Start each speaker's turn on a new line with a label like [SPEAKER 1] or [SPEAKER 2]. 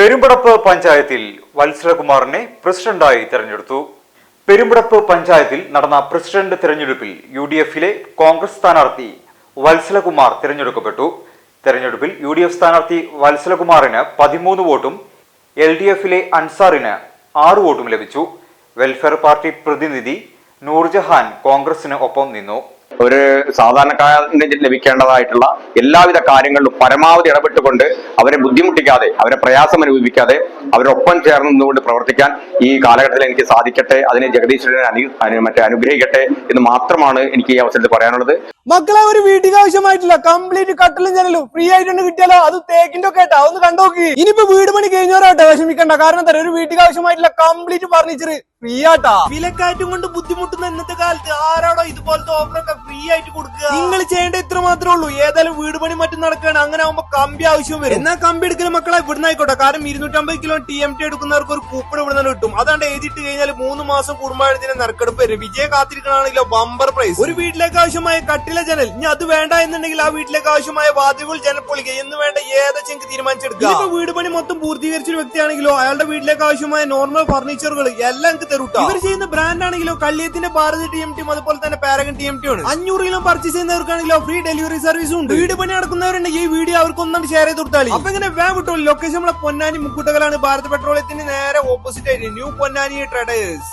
[SPEAKER 1] പെരുമ്പടപ്പ് പഞ്ചായത്തിൽ വത്സലകുമാറിനെ പ്രസിഡന്റായി തെരഞ്ഞെടുത്തു. പെരുമ്പടപ്പ് പഞ്ചായത്തിൽ നടന്ന പ്രസിഡന്റ് തെരഞ്ഞെടുപ്പിൽ യു ഡി എഫിലെ കോൺഗ്രസ് സ്ഥാനാർത്ഥി വത്സലകുമാർ തിരഞ്ഞെടുക്കപ്പെട്ടു. തെരഞ്ഞെടുപ്പിൽ യു ഡി എഫ് സ്ഥാനാർത്ഥി വത്സലകുമാറിന് പതിമൂന്ന് വോട്ടും എൽ ഡി എഫിലെ അൻസാറിന് ആറ് വോട്ടും ലഭിച്ചു. വെൽഫെയർ പാർട്ടി പ്രതിനിധി നൂർജഹാൻ കോൺഗ്രസിന് ഒപ്പം നിന്നു.
[SPEAKER 2] ഒരു സാധാരണക്കാരന് ലഭിക്കേണ്ടതായിട്ടുള്ള എല്ലാവിധ കാര്യങ്ങളിലും പരമാവധി ഇടപെട്ടുകൊണ്ട് അവരെ ബുദ്ധിമുട്ടിക്കാതെ അവരെ പ്രയാസം അനുഭവിക്കാതെ അവരൊപ്പം ചേർന്ന് നിന്നുകൊണ്ട് പ്രവർത്തിക്കാൻ ഈ കാലഘട്ടത്തിൽ എനിക്ക് സാധിക്കട്ടെ അതിനെ ജഗദീശ്വരനെ അനു മറ്റേ അനുഗ്രഹിക്കട്ടെ എന്ന് മാത്രമാണ് എനിക്ക് ഈ അവസരത്തിൽ പറയാനുള്ളത്.
[SPEAKER 3] മക്കളെ ഒരു വീട്ടിൽ ആവശ്യമായിട്ടില്ല. കംപ്ലീറ്റ് കട്ടിലും ജനലും. ഫ്രീ ആയിട്ടുണ്ട് കിട്ടിയാലോ? അത് തേക്കിന്റെ ഒക്കെ ഒന്ന് കണ്ടോക്കി ഇനിയിപ്പോ വീട് പണി കഴിഞ്ഞവരാട്ടെ വിഷമിക്കണ്ട. കാരണം തരാം ഒരു വീട്ടിൽ ആവശ്യമായിട്ടില്ല. കംപ്ലീറ്റ് ഫർണിച്ചർ ഫ്രീ ആട്ടാ. വിലക്കാറ്റും കൊണ്ട് ബുദ്ധിമുട്ടുന്ന ഇന്നത്തെ കാലത്ത് ആരാടോ ഇതുപോലത്തെ ഓഫറൊക്കെ ഫ്രീ ആയിട്ട് കൊടുക്കുക. നിങ്ങൾ ചെയ്യേണ്ട ഇത്ര മാത്രമേ ഉള്ളൂ. ഏതായാലും വീട് പണി മറ്റും നടക്കുകയാണ്. അങ്ങനെ ആവുമ്പോ കമ്പി ആവശ്യം വരും. എന്നാ കമ്പി എടുക്കുന്ന മക്കളെ ഇവിടുന്ന് ആയിക്കോട്ടെ. കാരണം ഇരുന്നൂറ്റമ്പത് കിലോ ടി എം ടി എടുക്കുന്നവർക്ക് ഒരു കൂപ്പൺ ഇവിടുന്ന് കിട്ടും. അതാണ്ട് എഴുതിയിട്ട് കഴിഞ്ഞാൽ മൂന്ന് മാസം കൂടുമ്പോഴാണ് ഇതിന്റെ നറുക്കെടുപ്പ് വരും വിജയ കാത്തിരിക്കണാണല്ലോ ബമ്പർ പ്രൈസ് ഒരു വീട്ടിലേക്ക് ആവശ്യമായ കട്ടില ജനൽ. ഇനി അത് വേണ്ട എന്നുണ്ടെങ്കിൽ ആ വീട്ടിലേക്ക് ആവശ്യമായ വാതിലുകൾ ജനപ്പൊളിക്കുക എന്ന് വേണ്ട ഏതൊക്കെ തീരുമാനിച്ചെടുക്കുക. ഇപ്പൊ വീട് പണി മൊത്തം പൂർത്തീകരിച്ച ഒരു വ്യക്തിയാണെങ്കിലോ അയാളുടെ വീട്ടിലേക്ക് ആവശ്യമായ നോർമൽ ഫർണിച്ചറുകൾ എല്ലാം എനിക്ക് തരൂട്ടോ. ഇവർ ചെയ്യുന്ന ബ്രാൻഡ് ആണെങ്കിലോ കള്ളിയത്തിന്റെ ഭാരത് ടി എം ടിയും അതുപോലെ തന്നെ പാരഗൺ ടി എം ടിയും ആണ്. അഞ്ഞൂറ് കിലോ പർച്ചേസ് ചെയ്യുന്നവർക്കാണെങ്കിലോ ഫ്രീ ഡെലിവറി സർവീസും ഉണ്ട്. വീട് പണി നടക്കുന്നവരുണ്ടെങ്കിൽ ഈ വീഡിയോ അവർക്ക് ഒന്നും ഷെയർ ചെയ്ത് കൊടുത്താളി. അപ്പൊ ഇങ്ങനെ വേ വിട്ടോ. ലൊക്കേഷൻ നമ്മളെ പൊന്നാനി മുക്കൂട്ടകലാണ്. ഭാരത് പെട്രോളിയത്തിന് നേരെ ഓപ്പോസിറ്റ് ആയിട്ട്. New Ponnani traders